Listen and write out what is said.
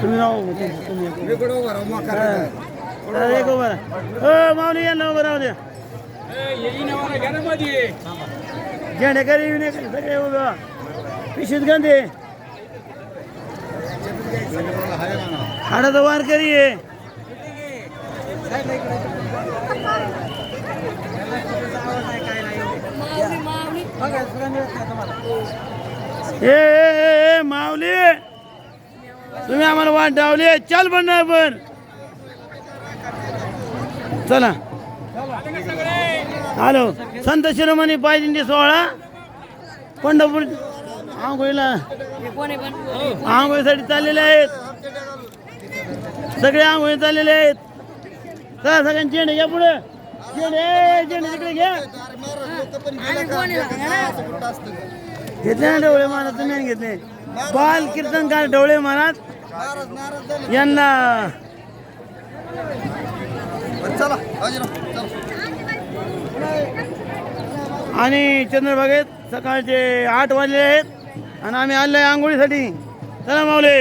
तुम्ही. हो माऊली यांना उभं राहू द्या विने करी सगळे उभं राहा. पिशवीत गंधे हाडाचा वार करी ए, ए माऊली. तुम्ही आम्हाला वाट डावली चल पण पण चला. हॅलो संत शिरोमणी पाहिजे सोहळा. पंढरपूर आंघोळीला. आंघोळीसाठी चाललेले आहेत. सगळे आंघोळी चाललेले आहेत. चला सगळ्यांनी चेंडे घ्या पुढे. चेंडे ए, चेंडे तिकडे घ्या. घेतले ना डोळे महाराज तुम्ही घेतले. बाल कीर्तनकार डोळे महाराज यांना. आणि चंद्रभागेत सकाळचे आठ वाजले आहेत. आणि आम्ही आलोय आंघोळीसाठी. चला माऊले.